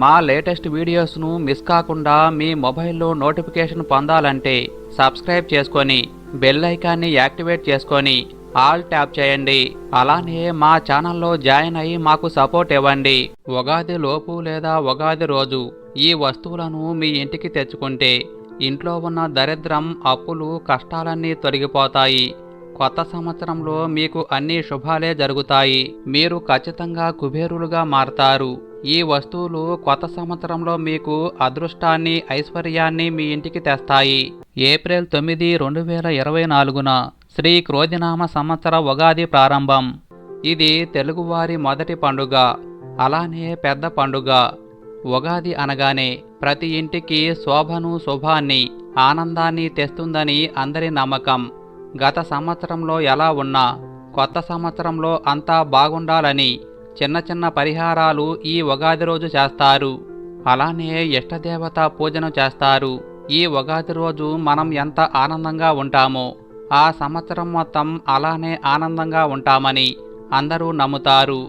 మా latest వీడియోస్ను miss కాకుండా మీ మొబైల్లో నోటిఫికేషన్ పొందాలంటే సబ్స్క్రైబ్ చేసుకొని బెల్ ఐకాన్ని యాక్టివేట్ చేసుకొని ఆల్ ట్యాప్ చేయండి. అలానే మా ఛానల్లో జాయిన్ అయ్యి మాకు సపోర్ట్ ఇవ్వండి. ఉగాది లోపు లేదా ఉగాది రోజు ఈ వస్తువులను మీ ఇంటికి తెచ్చుకుంటే ఇంట్లో ఉన్న దరిద్రం అప్పులు కష్టాలన్నీ తొలగిపోతాయి. కొత్త సంవత్సరంలో మీకు అన్ని శుభాలే జరుగుతాయి. మీరు ఖచ్చితంగా కుబేరులుగా మారతారు. ఈ వస్తువులు కొత్త సంవత్సరంలో మీకు అదృష్టాన్ని ఐశ్వర్యాన్ని మీ ఇంటికి తెస్తాయి. ఏప్రిల్ తొమ్మిది రెండు వేల ఇరవై నాలుగున శ్రీ క్రోధినామ సంవత్సర ఉగాది ప్రారంభం. ఇది తెలుగువారి మొదటి పండుగ. అలానే పెద్ద పండుగ. ఉగాది అనగానే ప్రతి ఇంటికి శోభను శుభాన్ని ఆనందాన్ని తెస్తుందని అందరి నమ్మకం. గత సంవత్సరంలో ఎలా ఉన్నా కొత్త సంవత్సరంలో అంతా బాగుండాలని చిన్న చిన్న పరిహారాలు ఈ ఉగాది రోజు చేస్తారు. అలానే ఇష్టదేవత పూజను చేస్తారు. ఈ ఉగాది రోజు మనం ఎంత ఆనందంగా ఉంటామో ఆ సంవత్సరం మొత్తం అలానే ఆనందంగా ఉంటామని అందరూ నమ్ముతారు.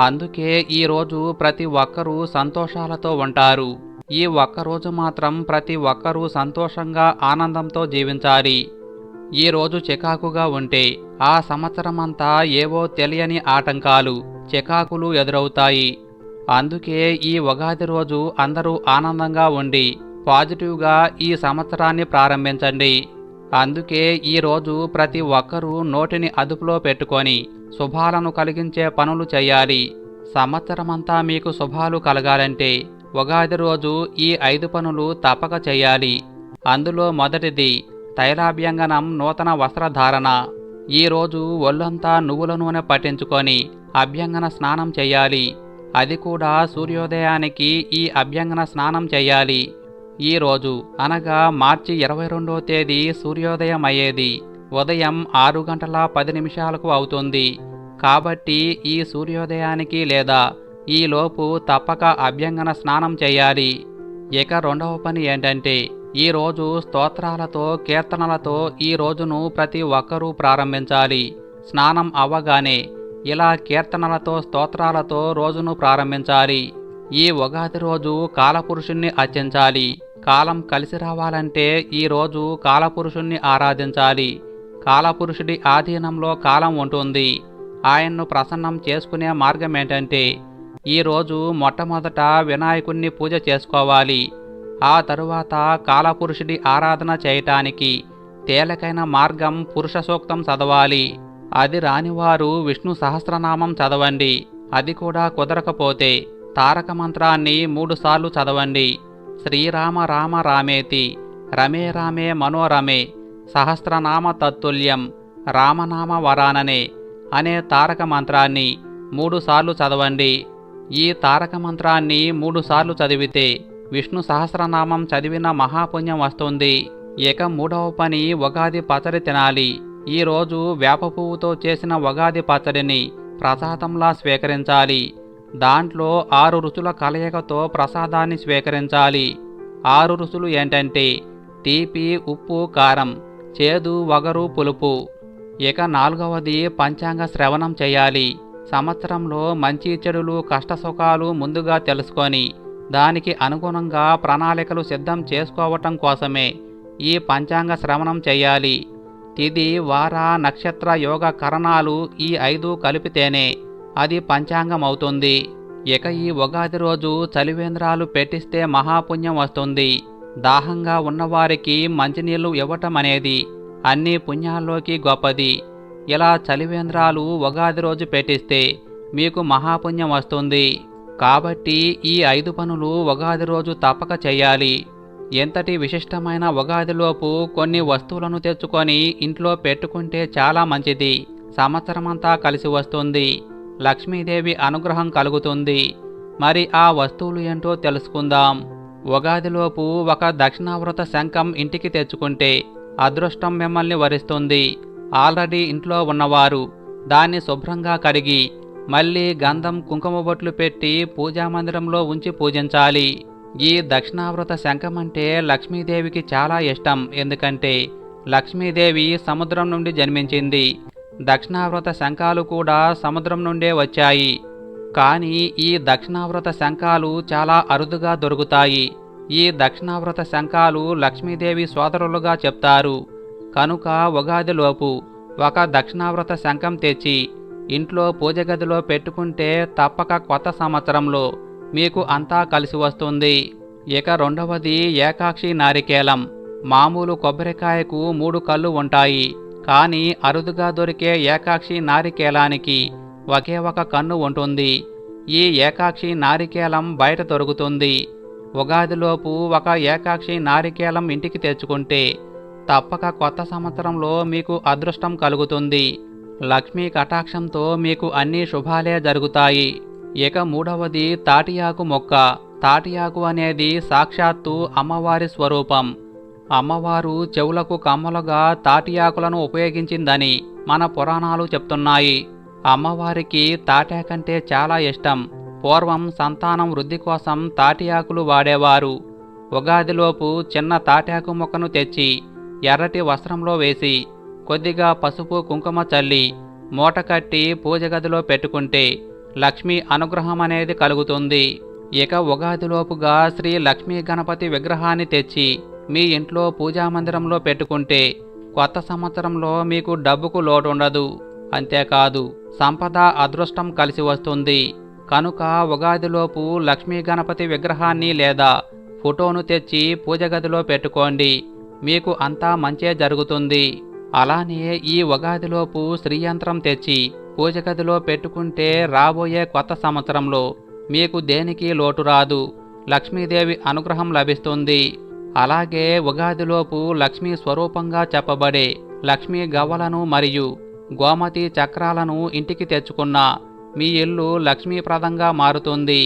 అందుకే ఈరోజు ప్రతి ఒక్కరూ సంతోషాలతో ఉంటారు. ఈ ఒక్కరోజు మాత్రం ప్రతి ఒక్కరూ సంతోషంగా ఆనందంతో జీవించాలి. ఈ రోజు చికాకుగా ఉంటే ఆ సంవత్సరమంతా ఏవో తెలియని ఆటంకాలు చికాకులు ఎదురవుతాయి. అందుకే ఈ ఉగాది రోజు అందరూ ఆనందంగా ఉండి పాజిటివ్గా ఈ సంవత్సరాన్ని ప్రారంభించండి. అందుకే ఈరోజు ప్రతి ఒక్కరూ నోటిని అదుపులో పెట్టుకొని శుభాలను కలిగించే పనులు చేయాలి. సంవత్సరమంతా మీకు శుభాలు కలగాలంటే ఉగాది రోజు ఈ ఐదు పనులు తప్పక చేయాలి. అందులో మొదటిది తైలాభ్యంగనం నూతన వస్త్రధారణ. ఈరోజు ఒళ్ళంతా నువ్వుల నూనె పట్టించుకొని అభ్యంగన స్నానం చేయాలి అది కూడా సూర్యోదయానికి ఈ అభ్యంగన స్నానం చేయాలి ఈరోజు అనగా మార్చి ఇరవై రెండో తేదీ సూర్యోదయం అయ్యేది ఉదయం ఆరు గంటల పది నిమిషాలకు అవుతుంది. కాబట్టి ఈ సూర్యోదయానికి లేదా ఈలోపు తప్పక అభ్యంగన స్నానం చేయాలి ఇక రెండవ పని ఏంటంటే ఈ రోజు స్తోత్రాలతో కీర్తనలతో ఈ రోజును ప్రతి ఒక్కరూ ప్రారంభించాలి. స్నానం అవ్వగానే ఇలా కీర్తనలతో స్తోత్రాలతో రోజును ప్రారంభించాలి. ఈ ఉగాది రోజు కాలపురుషుణ్ణి అర్చించాలి. కాలం కలిసి రావాలంటే ఈ రోజు కాలపురుషుణ్ణి ఆరాధించాలి. కాలపురుషుడి ఆధీనంలో కాలం ఉంటుంది. ఆయన్ను ప్రసన్నం చేసుకునే మార్గం ఏంటంటే ఈరోజు మొట్టమొదట వినాయకుణ్ణి పూజ చేసుకోవాలి. ఆ తరువాత కాలపురుషుడి ఆరాధన చేయటానికి తేలికైన మార్గం పురుష సూక్తం చదవాలి. అది రానివారు విష్ణు సహస్రనామం చదవండి. అది కూడా కుదరకపోతే తారక మంత్రాన్ని మూడుసార్లు చదవండి. శ్రీరామ రామ రామేతి రమే రామే మనోరమే సహస్రనామ తత్తుల్యం రామనామ వరాననే అనే తారక మంత్రాన్ని మూడుసార్లు చదవండి. ఈ తారక మంత్రాన్ని మూడుసార్లు చదివితే విష్ణు సహస్రనామం చదివిన మహాపుణ్యం వస్తుంది. ఇక మూడవ పని ఉగాది పచ్చడి తినాలి. ఈరోజు వేప పువ్వుతో చేసిన ఉగాది పచ్చడిని ప్రసాదంలా స్వీకరించాలి. దాంట్లో ఆరు రుచుల కలయికతో ప్రసాదాన్ని స్వీకరించాలి. ఆరు రుచులు ఏంటంటే తీపి ఉప్పు కారం చేదు వగరు పులుపు. ఇక నాలుగవది పంచాంగ శ్రవణం చేయాలి. సంవత్సరంలో మంచి చెడులు కష్టసుఖాలు ముందుగా తెలుసుకొని దానికి అనుగుణంగా ప్రణాళికలు సిద్ధం చేసుకోవటం కోసమే ఈ పంచాంగ శ్రవణం చేయాలి. తిది వార నక్షత్ర యోగ కరణాలు ఈ ఐదు కలిపితేనే అది పంచాంగం అవుతుంది ఇక ఈ ఉగాది రోజు చలివేంద్రాలు పెట్టిస్తే మహాపుణ్యం వస్తుంది. దాహంగా ఉన్నవారికి మంచినీళ్ళు ఇవ్వటం అనేది అన్ని పుణ్యాల్లోకి గొప్పది. ఇలా చలివేంద్రాలు ఉగాది రోజు పెట్టిస్తే మీకు మహాపుణ్యం వస్తుంది. కాబట్టి ఈ ఐదు పనులు ఉగాది రోజు తప్పక చేయాలి. ఎంతటి విశిష్టమైన ఉగాదిలోపు కొన్ని వస్తువులను తెచ్చుకొని ఇంట్లో పెట్టుకుంటే చాలా మంచిది. సంవత్సరమంతా కలిసి వస్తుంది. లక్ష్మీదేవి అనుగ్రహం కలుగుతుంది. మరి ఆ వస్తువులు ఏంటో తెలుసుకుందాం. ఉగాదిలోపు ఒక దక్షిణావృత శంఖం ఇంటికి తెచ్చుకుంటే అదృష్టం మిమ్మల్ని వరిస్తుంది. ఆల్రెడీ ఇంట్లో ఉన్నవారు దాన్ని శుభ్రంగా కడిగి మళ్ళీ గంధం కుంకుమ బొట్లు పెట్టి పూజామందిరంలో ఉంచి పూజించాలి. ఈ దక్షిణావృత శంఖం అంటే లక్ష్మీదేవికి చాలా ఇష్టం. ఎందుకంటే లక్ష్మీదేవి సముద్రం నుండి జన్మించింది. దక్షిణావృత శంఖాలు కూడా సముద్రం నుండే వచ్చాయి. కానీ ఈ దక్షిణావృత శంఖాలు చాలా అరుదుగా దొరుకుతాయి. ఈ దక్షిణావృత శంఖాలు లక్ష్మీదేవి సోదరులుగా చెప్తారు. కనుక ఉగాదిలోపు ఒక దక్షిణావ్రత శంఖం తెచ్చి ఇంట్లో పూజ గదిలో పెట్టుకుంటే తప్పక కొత్త సంవత్సరంలో మీకు అంతా కలిసి వస్తుంది. ఇక రెండవది ఏకాక్షి నారికేలం. మామూలు కొబ్బరికాయకు మూడు కళ్ళు ఉంటాయి. కానీ అరుదుగా దొరికే ఏకాక్షి నారికేలానికి ఒకే ఒక కన్ను ఉంటుంది. ఈ ఏకాక్షి నారికేలం బయట దొరుకుతుంది. ఉగాదిలోపు ఒక ఏకాక్షి నారికేలం ఇంటికి తెచ్చుకుంటే తప్పక కొత్త సంవత్సరంలో మీకు అదృష్టం కలుగుతుంది. లక్ష్మీ కటాక్షంతో మీకు అన్ని శుభాలే జరుగుతాయి. ఇక మూడవది తాటియాకు మొక్క. తాటియాకు అనేది సాక్షాత్తు అమ్మవారి స్వరూపం. అమ్మవారు చెవులకు కమ్మలుగా తాటియాకులను ఉపయోగించిందని మన పురాణాలు చెప్తున్నాయి. అమ్మవారికి తాటాకంటే చాలా ఇష్టం. పూర్వం సంతానం వృద్ధి కోసం తాటియాకులు వాడేవారు. ఉగాదిలోపు చిన్న తాటాకు మొక్కను తెచ్చి ఎర్రటి వస్త్రంలో వేసి కొద్దిగా పసుపు కుంకుమ చల్లి మూట కట్టి పూజ గదిలో పెట్టుకుంటే లక్ష్మీ అనుగ్రహం అనేది కలుగుతుంది. ఇక ఉగాదిలోపుగా శ్రీ లక్ష్మీ గణపతి విగ్రహాన్ని తెచ్చి మీ ఇంట్లో పూజా మందిరంలో పెట్టుకుంటే కొత్త సంవత్సరంలో మీకు డబ్బుకు లోటు ఉండదు అంతేకాదు సంపద అదృష్టం కలిసి వస్తుంది. కనుక ఉగాదిలోపు లక్ష్మీ గణపతి విగ్రహాన్ని లేదా ఫోటోను తెచ్చి పూజ గదిలో పెట్టుకోండి. మీకు అంతా మంచే జరుగుతుంది. అలానే ఈ ఉగాదిలోపు శ్రీయంత్రం తెచ్చి పూజ గదిలో పెట్టుకుంటే రాబోయే కొత్త సంవత్సరంలో మీకు దేనికి లోటు రాదు. లక్ష్మీదేవి అనుగ్రహం లభిస్తుంది. అలాగే ఉగాదిలోపు లక్ష్మీ స్వరూపంగా చెప్పబడే లక్ష్మీ గవ్వలను మరియు గోమతి చక్రాలను ఇంటికి తెచ్చుకున్న మీ ఇల్లు లక్ష్మీప్రదంగా మారుతుంది.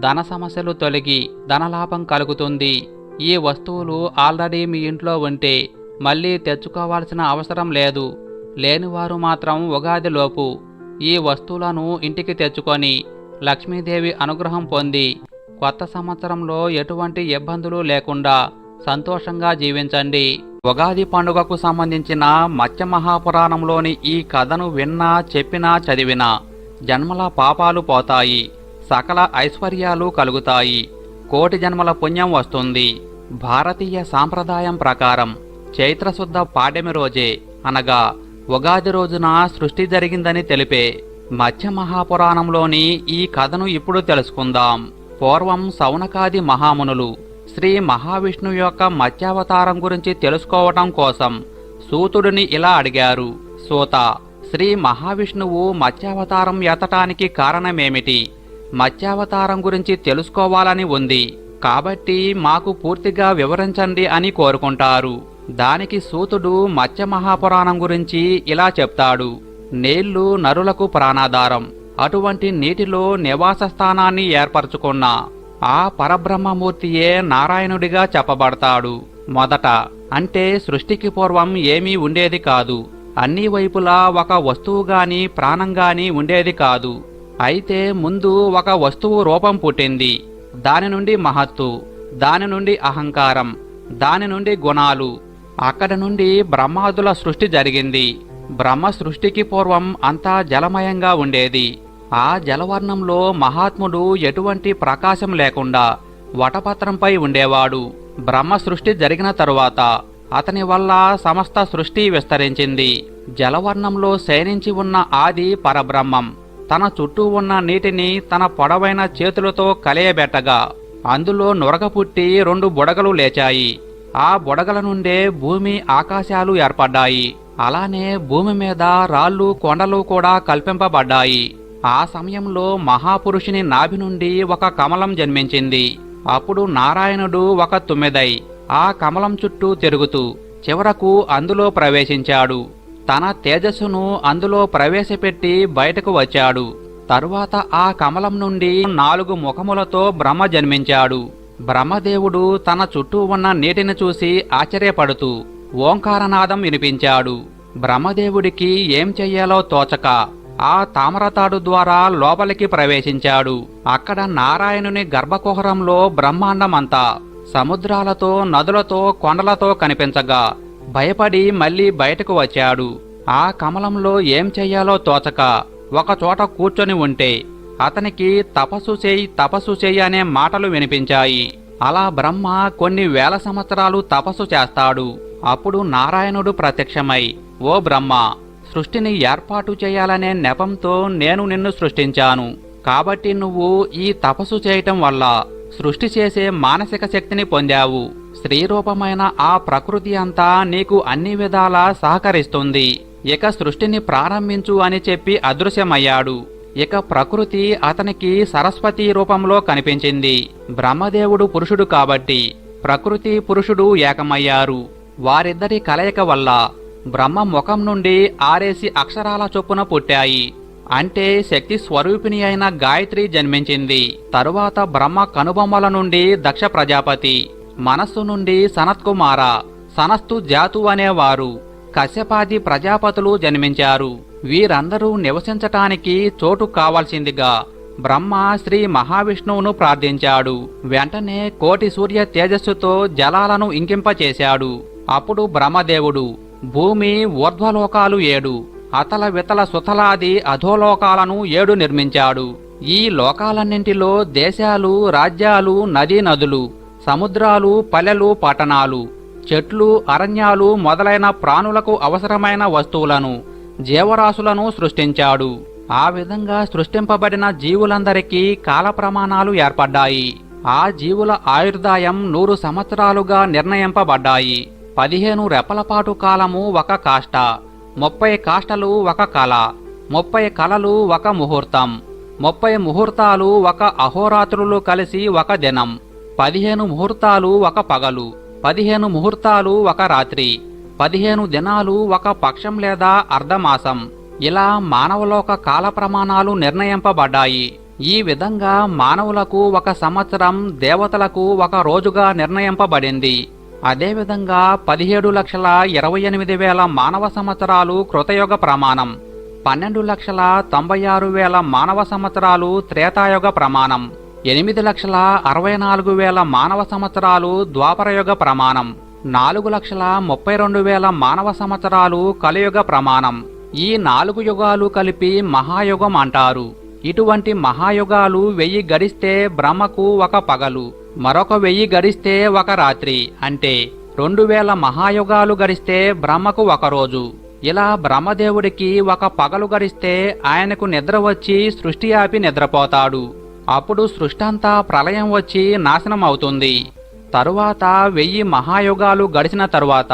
ధన సమస్యలు తొలగి ధనలాభం కలుగుతుంది. ఈ వస్తువులు ఆల్రెడీ మీ ఇంట్లో ఉంటే మళ్ళీ తెచ్చుకోవాల్సిన అవసరం లేదు. లేనివారు మాత్రం ఉగాదిలోపు ఈ వస్తువులను ఇంటికి తెచ్చుకొని లక్ష్మీదేవి అనుగ్రహం పొంది కొత్త సంవత్సరంలో ఎటువంటి ఇబ్బందులు లేకుండా సంతోషంగా జీవించండి. ఉగాది పండుగకు సంబంధించిన మత్స్య మహాపురాణంలోని ఈ కథను విన్నా చెప్పినా చదివినా జన్మల పాపాలు పోతాయి. సకల ఐశ్వర్యాలు కలుగుతాయి. కోటి జన్మల పుణ్యం వస్తుంది. భారతీయ సాంప్రదాయం ప్రకారం చైత్రశుద్ధ పాడ్యమి రోజే అనగా ఉగాది రోజున సృష్టి జరిగిందని తెలిపే మత్స్య మహాపురాణంలోని ఈ కథను ఇప్పుడు తెలుసుకుందాం. పూర్వం సౌనకాది మహామునులు శ్రీ మహావిష్ణువు యొక్క మత్స్యావతారం గురించి తెలుసుకోవటం కోసం సూతుడిని ఇలా అడిగారు. సూత శ్రీ మహావిష్ణువు మత్స్యావతారం ఎత్తటానికి కారణమేమిటి? మత్స్యావతారం గురించి తెలుసుకోవాలని ఉంది. కాబట్టి మాకు పూర్తిగా వివరించండి అని కోరుకుంటారు. దానికి సూతుడు మత్స్య మహాపురాణం గురించి ఇలా చెప్తాడు. నీళ్ళు నరులకు ప్రాణాధారం. అటువంటి నీటిలో నివాస స్థానాన్ని ఏర్పరచుకున్న ఆ పరబ్రహ్మమూర్తియే నారాయణుడిగా చెప్పబడతాడు. మొదట అంటే సృష్టికి పూర్వం ఏమీ ఉండేది కాదు. అన్ని వైపులా ఒక వస్తువు ప్రాణంగాని ఉండేది కాదు. అయితే ముందు ఒక వస్తువు రూపం పుట్టింది. దాని నుండి మహత్తు దాని నుండి అహంకారం దాని నుండి గుణాలు అక్కడ నుండి బ్రహ్మాదుల సృష్టి జరిగింది. బ్రహ్మ సృష్టికి పూర్వం అంతా జలమయంగా ఉండేది. ఆ జలవర్ణంలో మహాత్ముడు ఎటువంటి ప్రకాశం లేకుండా వటపత్రంపై ఉండేవాడు. బ్రహ్మ సృష్టి జరిగిన తరువాత అతని వల్ల సమస్త సృష్టి విస్తరించింది. జలవర్ణంలో శయనించి ఉన్న ఆది పరబ్రహ్మం. తన చుట్టూ ఉన్న నీటిని తన పొడవైన చేతులతో కలయబెట్టగా అందులో నొరక పుట్టి రెండు బుడగలు లేచాయి. ఆ బుడగల నుండే భూమి ఆకాశాలు ఏర్పడ్డాయి. అలానే భూమి మీద రాళ్ళు కొండలు కూడా కల్పింపబడ్డాయి. ఆ సమయంలో మహాపురుషుని నాభి నుండి ఒక కమలం జన్మించింది. అప్పుడు నారాయణుడు ఒక తుమ్మెదై ఆ కమలం చుట్టూ తిరుగుతూ చివరకు అందులో ప్రవేశించాడు. తన తేజస్సును అందులో ప్రవేశపెట్టి బయటకు వచ్చాడు. తరువాత ఆ కమలం నుండి నాలుగు ముఖములతో బ్రహ్మ జన్మించాడు. బ్రహ్మదేవుడు తన చుట్టూ ఉన్న నీటిని చూసి ఆశ్చర్యపడుతూ ఓంకారనాదం వినిపించాడు. బ్రహ్మదేవుడికి ఏం చెయ్యాలో తోచక ఆ తామరతాడు ద్వారా లోపలికి ప్రవేశించాడు. అక్కడ నారాయణుని గర్భకుహరంలో బ్రహ్మాండమంతా సముద్రాలతో నదులతో కొండలతో కనిపించగా భయపడి మళ్ళీ బయటకు వచ్చాడు. ఆ కమలంలో ఏం చెయ్యాలో తోచక ఒక చోట కూర్చొని ఉంటే అతనికి తపస్సు చేయి తపస్సు చేయి అనే మాటలు వినిపించాయి. అలా బ్రహ్మ కొన్ని వేల సంవత్సరాలు తపస్సు చేస్తాడు. అప్పుడు నారాయణుడు ప్రత్యక్షమై ఓ బ్రహ్మ సృష్టిని ఏర్పాటు చేయాలనే నెపంతో నేను నిన్ను సృష్టించాను. కాబట్టి నువ్వు ఈ తపస్సు చేయటం వల్ల సృష్టి చేసే మానసిక శక్తిని పొందావు. స్త్రీరూపమైన ఆ ప్రకృతి అంతా నీకు అన్ని విధాలా సహకరిస్తుంది. ఇక సృష్టిని ప్రారంభించు అని చెప్పి అదృశ్యమయ్యాడు. ఇక ప్రకృతి అతనికి సరస్వతి రూపంలో కనిపించింది. బ్రహ్మదేవుడు పురుషుడు కాబట్టి ప్రకృతి పురుషుడు ఏకమయ్యారు. వారిద్దరి కలయిక వల్ల బ్రహ్మ ముఖం నుండి ఆరేసి అక్షరాల చొప్పున పుట్టాయి. అంటే శక్తి స్వరూపిణి అయిన గాయత్రి జన్మించింది. తరువాత బ్రహ్మ కనుబొమ్మల నుండి దక్ష ప్రజాపతి. మనస్సు నుండి సనత్కుమార సనస్తు జాతు అనేవారు. కశ్యపాది ప్రజాపతులు జన్మించారు. వీరందరూ నివసించటానికి చోటు కావాల్సిందిగా బ్రహ్మ శ్రీ మహావిష్ణువును ప్రార్థించాడు. వెంటనే కోటి సూర్య తేజస్సుతో జలాలను ఇంకింపచేశాడు. అప్పుడు బ్రహ్మదేవుడు భూమి ఊర్ధ్వలోకాలు ఏడు. అతల వితల సుతలాది అధోలోకాలను ఏడు నిర్మించాడు. ఈ లోకాలన్నింటిలో దేశాలు రాజ్యాలు నదీ నదులు సముద్రాలు పల్లెలు పట్టణాలు చెట్లు అరణ్యాలు మొదలైన ప్రాణులకు అవసరమైన వస్తువులను జీవరాశులను సృష్టించాడు. ఆ విధంగా సృష్టింపబడిన జీవులందరికీ కాల ప్రమాణాలు ఏర్పడ్డాయి. ఆ జీవుల ఆయుర్దాయం నూరు సంవత్సరాలుగా నిర్ణయింపబడ్డాయి. పదిహేను రెప్పలపాటు కాలము ఒక కాష్ట ముప్పై కాష్టలు ఒక కళ ముప్పై కళలు ఒక ముహూర్తం ముప్పై ముహూర్తాలు ఒక అహోరాత్రులు కలిసి ఒక దినం. పదిహేను ముహూర్తాలు ఒక పగలు పదిహేను ముహూర్తాలు ఒక రాత్రి పదిహేను దినాలు ఒక పక్షం లేదా అర్ధమాసం. ఇలా మానవలోక కాల ప్రమాణాలు నిర్ణయింపబడ్డాయి. ఈ విధంగా మానవులకు ఒక సంవత్సరం దేవతలకు ఒక రోజుగా నిర్ణయింపబడింది. అదేవిధంగా పదిహేడు లక్షల ఇరవై ఎనిమిది వేల మానవ సంవత్సరాలు కృతయుగ ప్రమాణం పన్నెండు లక్షల తొంభై ఆరు వేల మానవ సంవత్సరాలు త్రేతాయుగ ప్రమాణం. ఎనిమిది లక్షల అరవై నాలుగు వేల మానవ సంవత్సరాలు ద్వాపరయుగ ప్రమాణం. నాలుగు లక్షల ముప్పై రెండు వేల మానవ సంవత్సరాలు కలియుగ ప్రమాణం. ఈ నాలుగు యుగాలు కలిపి మహాయుగం అంటారు. ఇటువంటి మహాయుగాలు వెయ్యి గడిస్తే బ్రహ్మకు ఒక పగలు మరొక వెయ్యి గడిస్తే ఒక రాత్రి అంటే రెండు వేల మహాయుగాలు గడిస్తే బ్రహ్మకు ఒక రోజు. ఇలా బ్రహ్మదేవుడికి ఒక పగలు గడిస్తే ఆయనకు నిద్ర వచ్చి సృష్టి ఆపి నిద్రపోతాడు. అప్పుడు సృష్టంతా ప్రళయం వచ్చి నాశనం అవుతుంది తరువాత వెయ్యి మహాయుగాలు గడిచిన తరువాత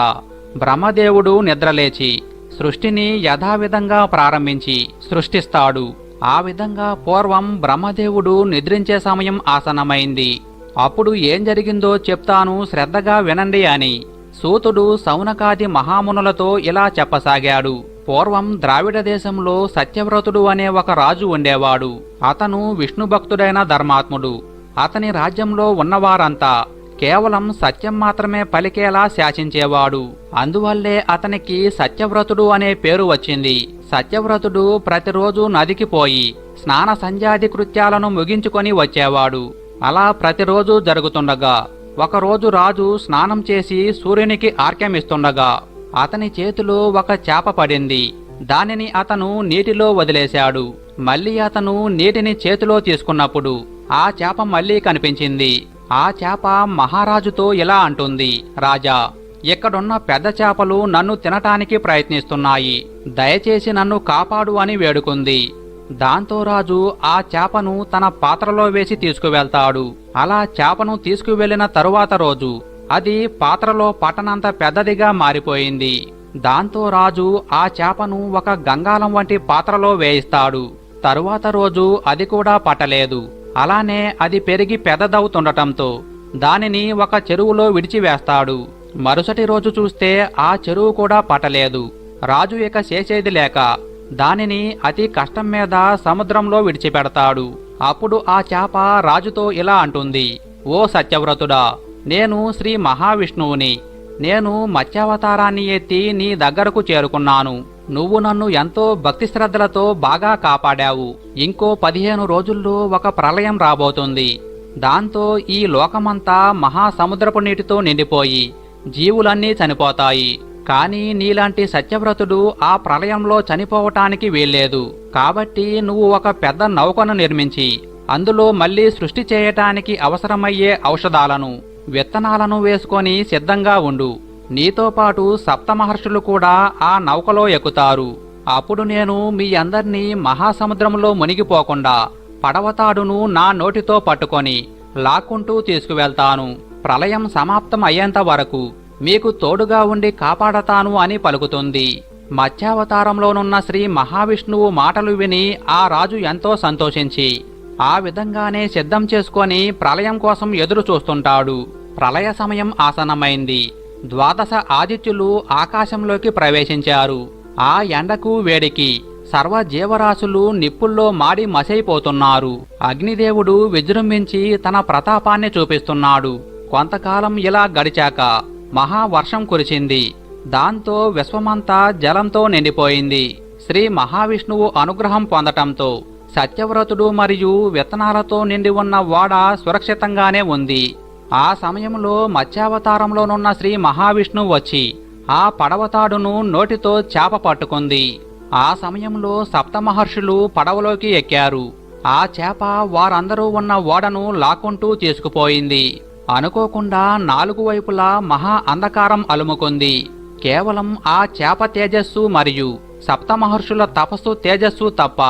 బ్రహ్మదేవుడు నిద్రలేచి సృష్టిని యథావిధంగా ప్రారంభించి సృష్టిస్తాడు. ఆ విధంగా పూర్వం బ్రహ్మదేవుడు నిద్రించే సమయం ఆసనమైంది అప్పుడు ఏం జరిగిందో చెప్తాను శ్రద్ధగా వినండి అని సూతుడు సౌనకాది మహామునులతో ఇలా చెప్పసాగాడు. పూర్వం ద్రావిడ దేశంలో సత్యవ్రతుడు అనే ఒక రాజు ఉండేవాడు. అతను విష్ణు భక్తుడైన ధర్మాత్ముడు. అతని రాజ్యంలో ఉన్నవారంతా కేవలం సత్యం మాత్రమే పలికేలా శాసించేవాడు. అందువల్లే అతనికి సత్యవ్రతుడు అనే పేరు వచ్చింది. సత్యవ్రతుడు ప్రతిరోజు నదికి పోయి స్నాన సంధ్యాది కృత్యాలను ముగించుకొని వచ్చేవాడు. అలా ప్రతిరోజు జరుగుతుండగా ఒకరోజు రాజు స్నానం చేసి సూర్యునికి ఆర్కెమిస్తుండగా అతని చేతిలో ఒక చేప పడింది. దానిని అతను నీటిలో వదిలేశాడు. మళ్ళీ అతను నీటిని చేతిలో తీసుకున్నప్పుడు ఆ చేప మళ్ళీ కనిపించింది. ఆ చేప మహారాజుతో ఇలా అంటుంది రాజా ఇక్కడున్న పెద్ద చేపలు నన్ను తినటానికి ప్రయత్నిస్తున్నాయి. దయచేసి నన్ను కాపాడు అని వేడుకుంది. దాంతో రాజు ఆ చేపను తన పాత్రలో వేసి తీసుకువెళ్తాడు. అలా చేపను తీసుకువెళ్ళిన తరువాత రోజు అది పాత్రలో పట్టనంత పెద్దదిగా మారిపోయింది. దాంతో రాజు ఆ చేపను ఒక గంగాలం వంటి పాత్రలో వేయిస్తాడు. తరువాత రోజు అది కూడా పట్టలేదు. అలానే అది పెరిగి పెద్దదవుతుండటంతో దానిని ఒక చెరువులో విడిచివేస్తాడు. మరుసటి రోజు చూస్తే ఆ చెరువు కూడా పట్టలేదు. రాజు ఇక చేసేది లేక దానిని అతి కష్టం మీద సముద్రంలో విడిచిపెడతాడు. అప్పుడు ఆ చేప రాజుతో ఇలా అంటుంది ఓ సత్యవ్రతుడా నేను శ్రీ మహావిష్ణువుని. నేను మత్స్యావతారాన్ని ఎత్తి నీ దగ్గరకు చేరుకున్నాను. నువ్వు నన్ను ఎంతో భక్తి శ్రద్ధలతో బాగా కాపాడావు. ఇంకో పదిహేను రోజుల్లో ఒక ప్రళయం రాబోతుంది. దాంతో ఈ లోకమంతా మహాసముద్రపు నీటితో నిండిపోయి జీవులన్నీ చనిపోతాయి. కానీ నీలాంటి సత్యవ్రతుడు ఆ ప్రళయంలో చనిపోవటానికి వీల్లేదు. కాబట్టి నువ్వు ఒక పెద్ద నౌకను నిర్మించి అందులో మళ్ళీ సృష్టి చేయటానికి అవసరమయ్యే ఔషధాలను విత్తనాలను వేసుకొని సిద్ధంగా ఉండు. నీతో పాటు సప్తమహర్షులు కూడా ఆ నౌకలో ఎక్కుతారు. అప్పుడు నేను మీ అందర్నీ మహాసముద్రంలో మునిగిపోకుండా పడవతాడును నా నోటితో పట్టుకొని లాక్కుంటూ తీసుకువెళ్తాను. ప్రళయం సమాప్తం అయ్యేంత వరకు మీకు తోడుగా ఉండి కాపాడతాను అని పలుకుతుంది. మత్స్యావతారంలోనున్న శ్రీ మహావిష్ణువు మాటలు విని ఆ రాజు ఎంతో సంతోషించి ఆ విధంగానే సిద్ధం చేసుకొని ప్రళయం కోసం ఎదురు చూస్తుంటాడు. ప్రళయ సమయం ఆసనమైంది ద్వాదశ ఆదిత్యులు ఆకాశంలోకి ప్రవేశించారు. ఆ ఎండకు వేడికి సర్వ జీవరాశులు నిప్పుల్లో మాడి మసైపోతున్నారు. అగ్నిదేవుడు విజృంభించి తన ప్రతాపాన్ని చూపిస్తున్నాడు. కొంతకాలం ఇలా గడిచాక మహావర్షం కురిసింది దాంతో విశ్వమంతా జలంతో నిండిపోయింది. శ్రీ మహావిష్ణువు అనుగ్రహం పొందటంతో సత్యవ్రతుడు మరియు విత్తనాలతో నిండి ఉన్న ఓడ సురక్షితంగానే ఉంది. ఆ సమయంలో మత్స్యావతారంలోనున్న శ్రీ మహావిష్ణువు వచ్చి ఆ పడవతాడును నోటితో చేప పట్టుకుంది. ఆ సమయంలో సప్తమహర్షులు పడవలోకి ఎక్కారు. ఆ చేప వారందరూ ఉన్న ఓడను లాక్కుంటూ తీసుకుపోయింది. అనుకోకుండా నాలుగు వైపులా మహా అంధకారం అలుముకుంది. కేవలం ఆ చేప తేజస్సు మరియు సప్తమహర్షుల తపస్సు తేజస్సు తప్ప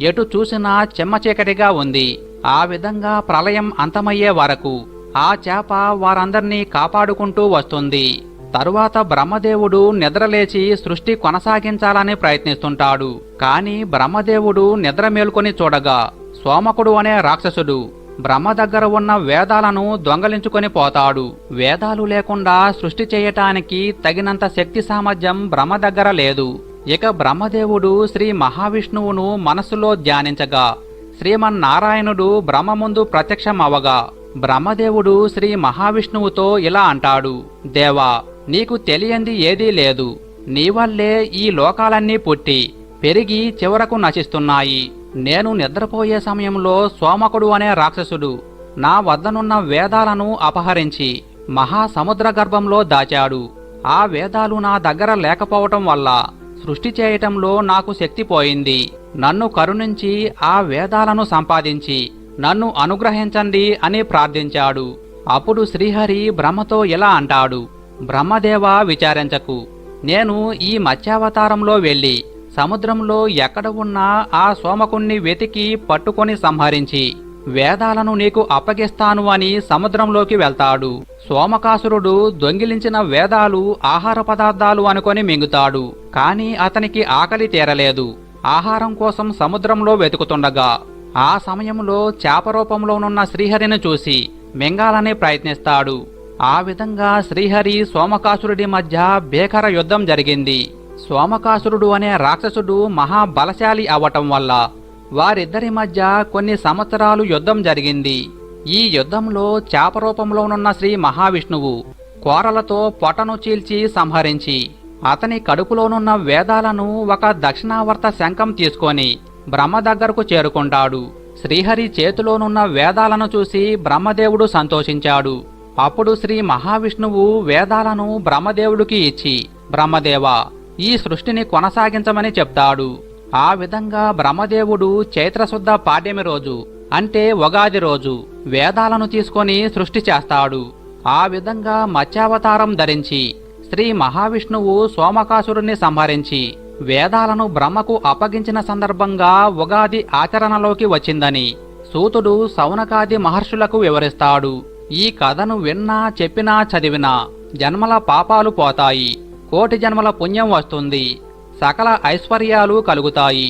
ఎటు చూసినా చెమ్మచీకటిగా ఉంది. ఆ విధంగా ప్రళయం అంతమయ్యే వరకు ఆ చేప వారందర్నీ కాపాడుకుంటూ వస్తుంది. తరువాత బ్రహ్మదేవుడు నిద్రలేచి సృష్టి కొనసాగించాలని ప్రయత్నిస్తుంటాడు. కాని బ్రహ్మదేవుడు నిద్ర మేల్కొని చూడగా సోమకుడు అనే రాక్షసుడు బ్రహ్మ దగ్గర ఉన్న వేదాలను దొంగలించుకొని పోతాడు. వేదాలు లేకుండా సృష్టి చేయటానికి తగినంత శక్తి సామర్థ్యం బ్రహ్మ దగ్గర లేదు. ఇక బ్రహ్మదేవుడు శ్రీ మహావిష్ణువును మనసులో ధ్యానించగా శ్రీమన్నారాయణుడు బ్రహ్మ ముందు ప్రత్యక్షమవగా బ్రహ్మదేవుడు శ్రీ మహావిష్ణువుతో ఇలా అంటాడు దేవా నీకు తెలియంది ఏదీ లేదు. నీ వల్లే ఈ లోకాలన్నీ పుట్టి పెరిగి చివరకు నశిస్తున్నాయి. నేను నిద్రపోయే సమయంలో సోమకుడు అనే రాక్షసుడు నా వద్దనున్న వేదాలను అపహరించి మహాసముద్ర గర్భంలో దాచాడు. ఆ వేదాలు నా దగ్గర లేకపోవటం వల్ల సృష్టి చేయటంలో నాకు శక్తి పోయింది. నన్ను కరుణించి ఆ వేదాలను సంపాదించి నన్ను అనుగ్రహించండి అని ప్రార్థించాడు. అప్పుడు శ్రీహరి బ్రహ్మతో ఇలా అంటాడు బ్రహ్మదేవ విచారించకు. నేను ఈ మత్స్యావతారంలో వెళ్ళి సముద్రంలో ఎక్కడ ఉన్నా ఆ సోమకుణ్ణి వెతికి పట్టుకొని సంహరించి వేదాలను నీకు అప్పగిస్తాను అని సముద్రంలోకి వెళ్తాడు. సోమకాసురుడు దొంగిలించిన వేదాలు ఆహార పదార్థాలు అనుకొని మింగుతాడు. కాని అతనికి ఆకలి తీరలేదు. ఆహారం కోసం సముద్రంలో వెతుకుతుండగా ఆ సమయంలో చేపరూపంలోనున్న శ్రీహరిని చూసి మింగాలని ప్రయత్నిస్తాడు. ఆ విధంగా శ్రీహరి సోమకాసురుడి మధ్య భీకర యుద్ధం జరిగింది. సోమకాసురుడు అనే రాక్షసుడు మహాబలశాలి అవటం వల్ల వారిద్దరి మధ్య కొన్ని సంవత్సరాలు యుద్ధం జరిగింది. ఈ యుద్ధంలో చాపరూపంలోనున్న శ్రీ మహావిష్ణువు కోరలతో పొటను చీల్చి సంహరించి అతని కడుపులోనున్న వేదాలను ఒక దక్షిణావర్త శంఖం తీసుకొని బ్రహ్మ దగ్గరకు చేరుకుంటాడు. శ్రీహరి చేతిలోనున్న వేదాలను చూసి బ్రహ్మదేవుడు సంతోషించాడు. అప్పుడు శ్రీ మహావిష్ణువు వేదాలను బ్రహ్మదేవుడికి ఇచ్చి బ్రహ్మదేవ ఈ సృష్టిని కొనసాగించమని చెప్తాడు. ఆ విధంగా బ్రహ్మదేవుడు చైత్రశుద్ధ పాడ్యమి రోజు అంటే ఉగాది రోజు వేదాలను తీసుకొని సృష్టి చేస్తాడు. ఆ విధంగా మత్స్యావతారం ధరించి శ్రీ మహావిష్ణువు సోమకాసురుణ్ణి సంహరించి వేదాలను బ్రహ్మకు అప్పగించిన సందర్భంగా ఉగాది ఆచరణలోకి వచ్చిందని సూతుడు సౌనకాది మహర్షులకు వివరిస్తాడు. ఈ కథను విన్నా చెప్పినా చదివినా జన్మల పాపాలు పోతాయి. కోటి జన్మల పుణ్యం వస్తుంది. సకల ఐశ్వర్యాలు కలుగుతాయి.